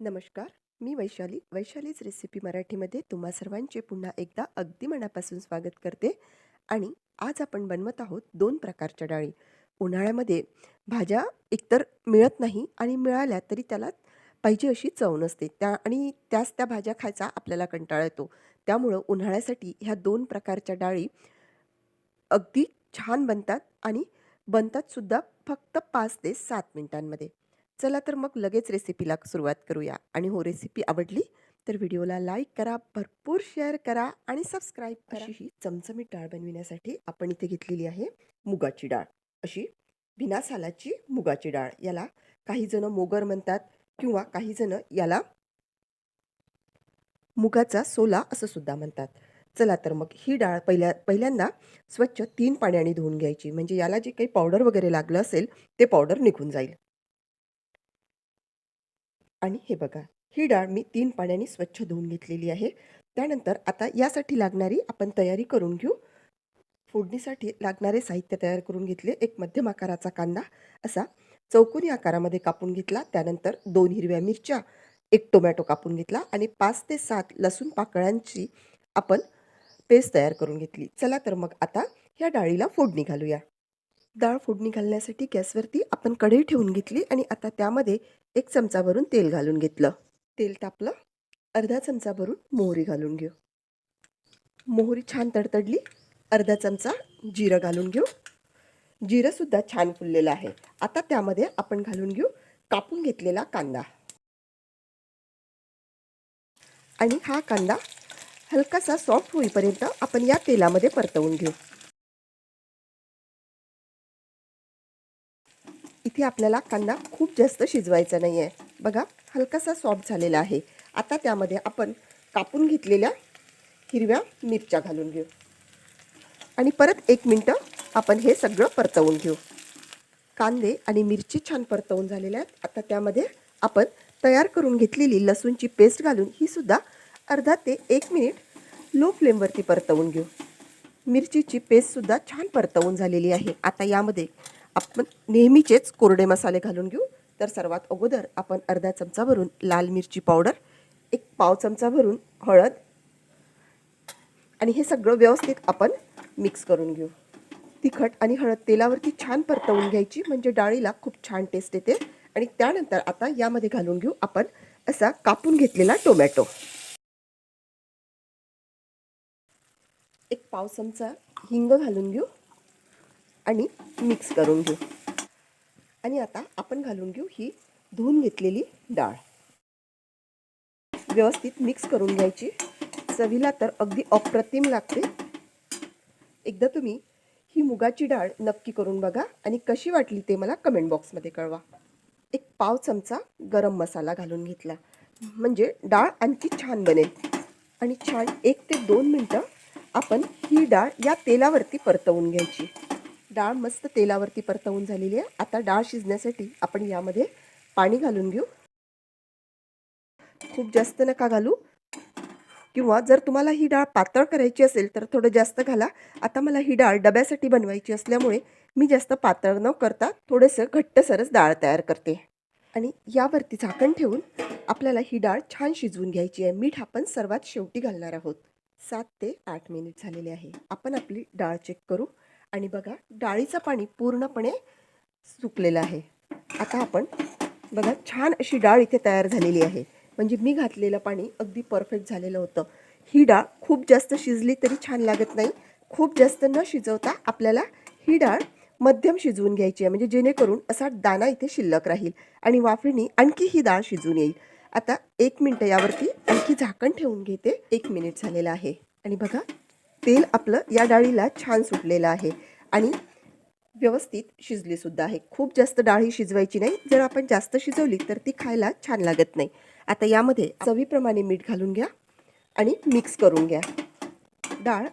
नमस्कार मी वैशाली. वैशालीच रेसिपी मराठीमध्ये तुम्हा सर्वांचे पुन्हा एकदा अगदी मनापासून स्वागत करते आणि आज आपण बनवत आहोत दोन प्रकारच्या डाळी. उन्हाळ्यामध्ये भाज्या एकतर मिळत नाही आणि मिळाल्या तरी त्याला पाहिजे अशी चव नसते. त्या आणि त्याच त्या भाज्या खायचा आपल्याला कंटाळा येतो. त्यामुळं उन्हाळ्यासाठी ह्या दोन प्रकारच्या डाळी अगदी छान बनतात आणि बनतात सुद्धा फक्त पाच ते सात मिनिटांमध्ये. चला तर मग लगेच रेसिपीला सुरुवात करूया. आणि हो रेसिपी आवडली तर व्हिडिओला लाईक करा भरपूर शेअर करा आणि सबस्क्राईब करा. अशी ही चमचमीत डाळ बनविण्यासाठी आपण इथे घेतलेली आहे मुगाची डाळ. अशी बिना सालाची मुगाची डाळ. याला काही जण मोगर म्हणतात किंवा काही जण याला मुगाचा सोला असं सुद्धा म्हणतात. चला तर मग ही डाळ पहिल्या पहिल्यांदा स्वच्छ तीन पाण्याने धुवून घ्यायची. म्हणजे याला जे काही पावडर वगैरे लागलं असेल ते पावडर निघून जाईल. आणि हे बघा ही डाळ मी तीन पाण्याने स्वच्छ धुवून घेतलेली आहे. त्यानंतर आता यासाठी लागणारी आपण तयारी करून घेऊ. फोडणीसाठी लागणारे साहित्य तयार करून घेतले एक मध्यम आकाराचा कांदा असा. चौकोनी आकारामध्ये कापून घेतला त्यानंतर दोन हिरव्या मिरच्या एक टोमॅटो कापून घेतला आणि पाच ते सात लसूण पाकळ्यांची आपण पेस्ट तयार करून घेतली. चला तर मग आता ह्या डाळीला फोडणी घालूया. डाळ फोडणी घालण्यासाठी गॅसवरती आपण कढई ठेवून घेतली आणि आता त्यामध्ये एक चमचा भरून तेल घालून घेतलं. तेल तापलं. अर्धा चमचा भरून मोहरी घालून घेऊ. मोहरी छान तडतडली. अर्धा चमचा जिरं घालून घेऊ. जिरंसुद्धा छान फुललेलं आहे. आता त्यामध्ये आपण घालून घेऊ कापून घेतलेला कांदा. आणि हा कांदा हलकासा सॉफ्ट होईपर्यंत आपण या तेलामध्ये परतवून घेऊ. इथे आपल्याला कांदा खूप जास्त शिजवायचा नाही आहे बघा हलकासा सॉफ्ट झालेला आहे. आता त्यामध्ये आपण कापून घेतलेल्या हिरव्या मिरच्या घालून घेऊ. आणि परत एक मिनटं आपण हे सगळं परतवून घेऊ. कांदे आणि मिरची छान परतवून झालेल्या आहेत. आता त्यामध्ये आपण तयार करून घेतलेली लसूणची पेस्ट घालून ही सुद्धा अर्धा ते एक मिनिट लो फ्लेमवरती परतवून घेऊ. मिरचीची पेस्टसुद्धा छान परतवून झालेली आहे. आता यामध्ये आपण नेहमीचेच कोरडे मसाले घालून घेऊ. तर सर्वात अगोदर आपण अर्धा चमचा भरून लाल मिरची पावडर एक पाव चमचा भरून हळद आणि हे सगळं व्यवस्थित आपण मिक्स करून घेऊ. तिखट आणि हळद तेलावरती छान परतवून घ्यायची म्हणजे डाळीला खूप छान टेस्ट येते. आणि त्यानंतर आता यामध्ये घालून घेऊ आपण असा कापून घेतलेला टोमॅटो. एक पाव चमचा हिंग घालून घेऊ. आणि मिक्स करून घेऊ. आणि आता आपण घालून घेऊ ही धुवून घेतलेली डाळ. व्यवस्थित मिक्स करून घ्यायची. चवीला तर अगदी अप्रतिम लागते. एकदा तुम्ही ही मुगाची डाळ नक्की करून बघा आणि कशी वाटली ते मला कमेंट बॉक्समध्ये कळवा. एक पाव चमचा गरम मसाला घालून घेतला. म्हणजे डाळ आणखी छान बनेल. आणि छान एक ते दोन मिनटं आपण ही डाळ या तेलावरती परतवून घ्यायची. डाळ मस्त तेलावरती परतवून झालेली आहे. आता डाळ शिजण्यासाठी आपण यामध्ये पाणी घालून घेऊ. खूप जास्त नका घालू. किंवा जर तुम्हाला ही डाळ पातळ करायची असेल तर थोडं जास्त घाला. आता मला ही डाळ डब्यासाठी बनवायची असल्यामुळे मी जास्त पातळ न करता थोडंसं घट्टसरच डाळ तयार करते. आणि यावरती झाकण ठेवून आपल्याला ही डाळ छान शिजवून घ्यायची आहे. मीठ आपण सर्वात शेवटी घालणार आहोत. सात ते आठ मिनिट झालेले आहे. आपण आपली डाळ चेक करू. आणि बघा डाळीचं पाणी पूर्णपणे सुकलेलं आहे. आता आपण बघा छान अशी डाळ इथे तयार झालेली आहे. म्हणजे मी घातलेलं पाणी अगदी परफेक्ट झालेलं होतं. ही डाळ खूप जास्त शिजली तरी छान लागत नाही. खूप जास्त न शिजवता आपल्याला ही डाळ मध्यम शिजवून घ्यायची आहे. म्हणजे जेणेकरून असा दाना इथे शिल्लक राहील आणि वाफेने आणखी ही डाळ शिजून येईल. आता एक मिनटं यावरती आणखी झाकण ठेवून घेते. एक मिनिट झालेलं आहे. आणि बघा तेल आपलं या डाळीला छान सुटलेलं आहे. आणि व्यवस्थित शिजलीसुद्धा आहे. खूप जास्त डाळ ही शिजवायची नाही. जर आपण जास्त शिजवली तर ती खायला छान लागत नाही. आता यामध्ये चवीप्रमाणे मीठ घालून घ्या आणि मिक्स करून घ्या. डाळ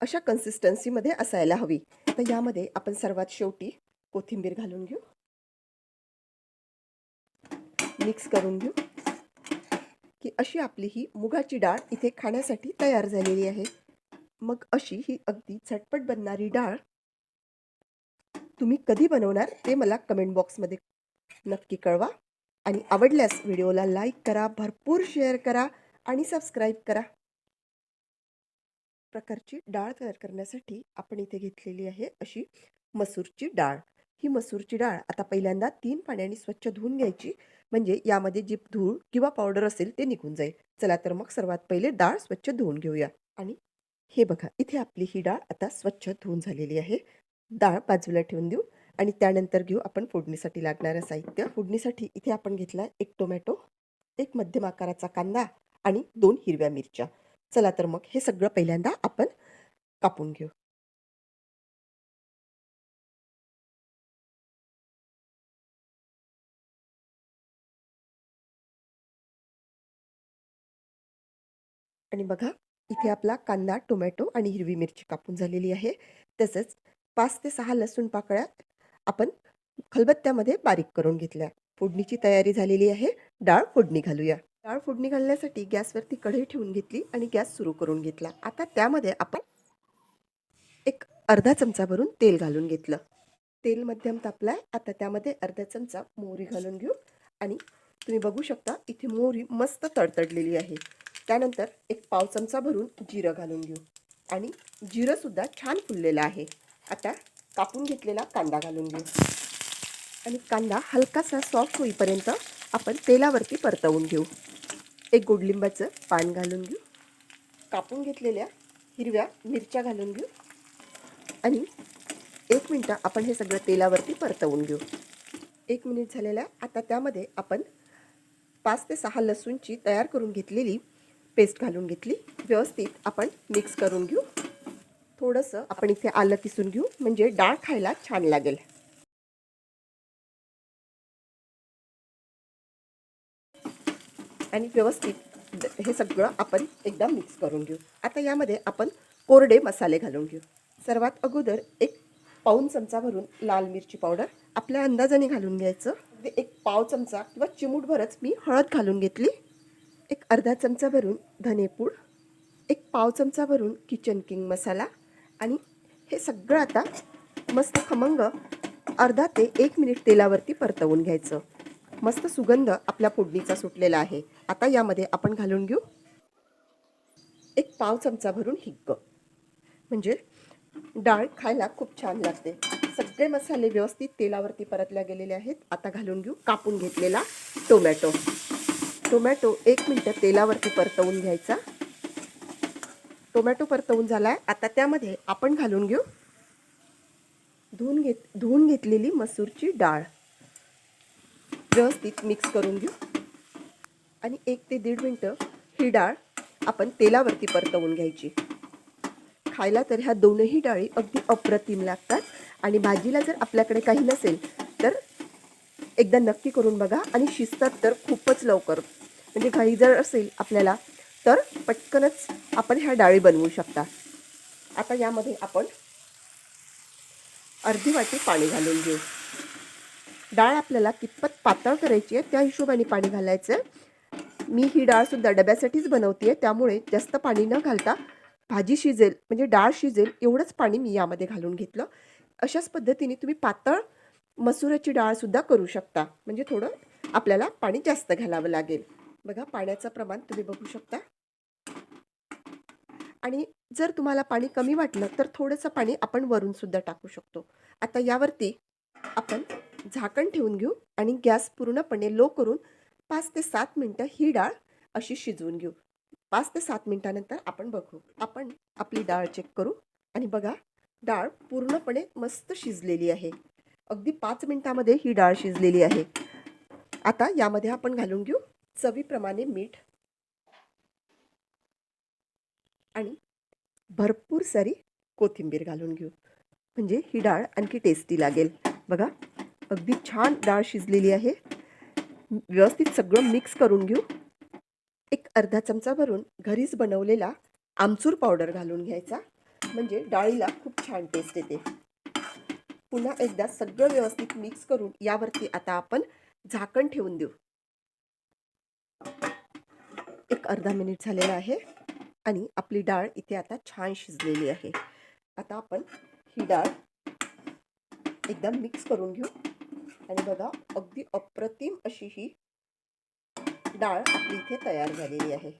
अशा कन्सिस्टन्सीमध्ये असायला हवी. तर यामध्ये आपण सर्वात शेवटी कोथिंबीर घालून घेऊ. मिक्स करून घेऊ. की अशी आपली ही मुगाची डाळ इथे खाण्यासाठी तयार झालेली आहे. मग अशी ही अगदी झटपट बनणारी डाळ तुम्ही कधी बनवणार ते मला कमेंट बॉक्समध्ये नक्की कळवा. आणि आवडल्यास व्हिडिओला लाईक करा भरपूर शेअर करा आणि सबस्क्राईब करा. प्रकारची डाळ तयार करण्यासाठी आपण इथे घेतलेली आहे अशी मसूरची डाळ. ही मसूरची डाळ आता पहिल्यांदा तीन पाण्याने स्वच्छ धुवून घ्यायची. म्हणजे यामध्ये जी धूळ किंवा पावडर असेल ते निघून जाईल. चला तर मग सर्वात पहिले डाळ स्वच्छ धुवून घेऊया. आणि हे बघा इथे आपली ही डाळ आता स्वच्छ धुवून झालेली आहे. डाळ बाजूला ठेवून देऊ आणि त्यानंतर घेऊ आपण फोडणीसाठी लागणारं साहित्य. फोडणीसाठी इथे आपण घेतला एक टोमॅटो एक मध्यम आकाराचा कांदा आणि दोन हिरव्या मिरच्या. चला तर मग हे सगळं पहिल्यांदा आपण कापून घेऊ. आणि बघा इथे आपला कांदा टोमॅटो आणि हिरवी मिरची कापून झालेली आहे. तसंच पाच ते सहा लसूण पाकळ्या आपण खलबत्त्यामध्ये बारीक करून घेतल्या. फोडणीची तयारी झालेली आहे. डाळ फोडणी घालूया. डाळ फोडणी घालण्यासाठी गॅसवरती कढई ठेवून घेतली आणि गॅस सुरू करून घेतला. आता त्यामध्ये आपण एक अर्धा चमचा भरून तेल घालून घेतलं. तेल मध्यम तापलाय. आता त्यामध्ये अर्धा चमचा मोहरी घालून घेऊ. आणि तुम्ही बघू शकता इथे मोहरी मस्त तडतडलेली आहे. त्यानंतर एक पाव चमचा भरून जिरं घालून घेऊ. आणि जिरंसुद्धा छान फुललेलं आहे. आता कापून घेतलेला कांदा घालून घेऊ. आणि कांदा हलकासा सॉफ्ट होईपर्यंत आपण तेलावरती परतवून घेऊ. एक गोडलिंबाचं पान घालून घेऊ. कापून घेतलेल्या हिरव्या मिरच्या घालून घेऊ. आणि एक मिनटं आपण हे सगळं तेलावरती परतवून घेऊ. एक मिनिट झालेला आता त्यामध्ये आपण पाच ते सहा लसूणची तयार करून घेतलेली पेस्ट घालून घेतली. व्यवस्थित आपण मिक्स करून घेऊ. थोडंसं आपण इथे आलं किसून घेऊ. म्हणजे डाळ खायला छान लागेल. आणि व्यवस्थित हे सगळं आपण एकदा मिक्स करून घेऊ. आता यामध्ये आपण कोरडे मसाले घालून घेऊ. सर्वात अगोदर एक पाऊन चमचा भरून लाल मिरची पावडर आपल्या अंदाजाने घालून घ्यायचं. एक पाव चमचा किंवा चिमूटभरच मी हळद घालून घेतली. एक अर्धा चमचा भरून धनेपूड एक पाव चमचा भरून किचन किंग मसाला आणि हे सगळं आता मस्त खमंग अर्धा ते एक मिनिट तेलावरती परतवून घ्यायचं. मस्त सुगंध आपल्या फोडणीचा सुटलेला आहे. आता यामध्ये आपण घालून घेऊ एक पाव चमचा भरून हिंग म्हणजे डाळ खायला खूप छान लागते. सगळे मसाले व्यवस्थित तेलावरती परतल्या गेलेले आहेत. आता घालून घेऊ कापून घेतलेला टोमॅटो. टोमॅटो एक मिनटं तेलावरती परतवून घ्यायचा. टोमॅटो परतवून झाला आहे आता त्यामध्ये आपण घालून घेऊ. धुवून घेत धुवून घेतलेली मसूरची डाळ. व्यवस्थित मिक्स करून घेऊ. आणि एक ते दीड मिनटं ही डाळ आपण तेलावरती परतवून घ्यायची. खायला तर ह्या दोनही डाळी अगदी अप्रतिम लागतात. आणि भाजीला जर आपल्याकडे काही नसेल तर एकदा नक्की करून बघा. आणि शिजतात तर खूपच लवकर. म्हणजे घाई जर असेल आपल्याला तर पटकनच आपण ह्या डाळी बनवू शकता. आता यामध्ये आपण अर्धी वाटी पाणी घालून घेऊ. डाळ आपल्याला कितपत पातळ करायची आहे त्या हिशोबाने पाणी घालायचं आहे. मी ही डाळसुद्धा डब्यासाठीच बनवते त्यामुळे जास्त पाणी न घालता भाजी शिजेल म्हणजे डाळ शिजेल एवढंच पाणी मी यामध्ये घालून घेतलं. अशाच पद्धतीने तुम्ही पातळ मसुराची डाळसुद्धा करू शकता. म्हणजे थोडं आपल्याला पाणी जास्त घालावं लागेल. बघा पाण्याचं प्रमाण तुम्ही बघू शकता. आणि जर तुम्हाला पाणी कमी वाटलं तर थोडंसं पाणी आपण वरूनसुद्धा टाकू शकतो. आता यावरती आपण झाकण ठेवून घेऊ आणि गॅस पूर्णपणे लो करून पाच ते सात मिनटं ही डाळ अशी शिजवून घेऊ. पाच ते सात मिनटानंतर आपण बघू. आपण आपली डाळ चेक करू आणि बघा डाळ पूर्णपणे मस्त शिजलेली आहे. अगदी पाच मिनटामध्ये ही डाळ शिजलेली आहे. आता यामध्ये आपण घालून घेऊ. चवीप्रमाणे मीठ आणि भरपूर सारी कोथिंबीर घालून घेऊ. म्हणजे ही डाळ आणखी टेस्टी लागेल. बघा अगदी छान डाळ शिजलेली आहे. व्यवस्थित सगळं मिक्स करून घेऊ. एक अर्धा चमचा भरून घरीच बनवलेला आमचूर पावडर घालून घ्यायचा. म्हणजे डाळीला खूप छान टेस्ट येते. पुन्हा एकदा सगळं व्यवस्थित मिक्स करून यावरती आता आपण झाकण ठेवून देऊ. एक अर्धा मिनिट झालेला आहे आणि आपली डाळ इथे आता छान शिजलेली आहे. आता आपण ही डाळ एकदम मिक्स करून घेऊ. आणि बघा अगदी अप्रतिम अशी ही डाळ आपली इथे तयार झालेली आहे.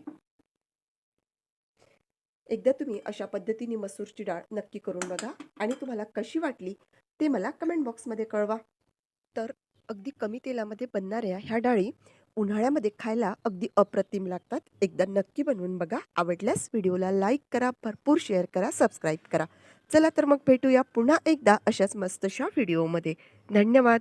एकदा तुम्ही अशा पद्धतीने मसूरची डाळ नक्की करून बघा. आणि तुम्हाला कशी वाटली ते मला कमेंट बॉक्समध्ये कळवा. तर अगदी कमी तेलामध्ये बनणाऱ्या ह्या डाळी उन्हाळ्यामध्ये खायला अगदी अप्रतिम लागतात. एकदा नक्की बनवून बघा. आवडल्यास व्हिडिओला लाईक करा भरपूर शेअर करा सबस्क्राईब करा. चला तर मग भेटूया पुन्हा एकदा अशाच मस्तशा व्हिडिओमध्ये. धन्यवाद.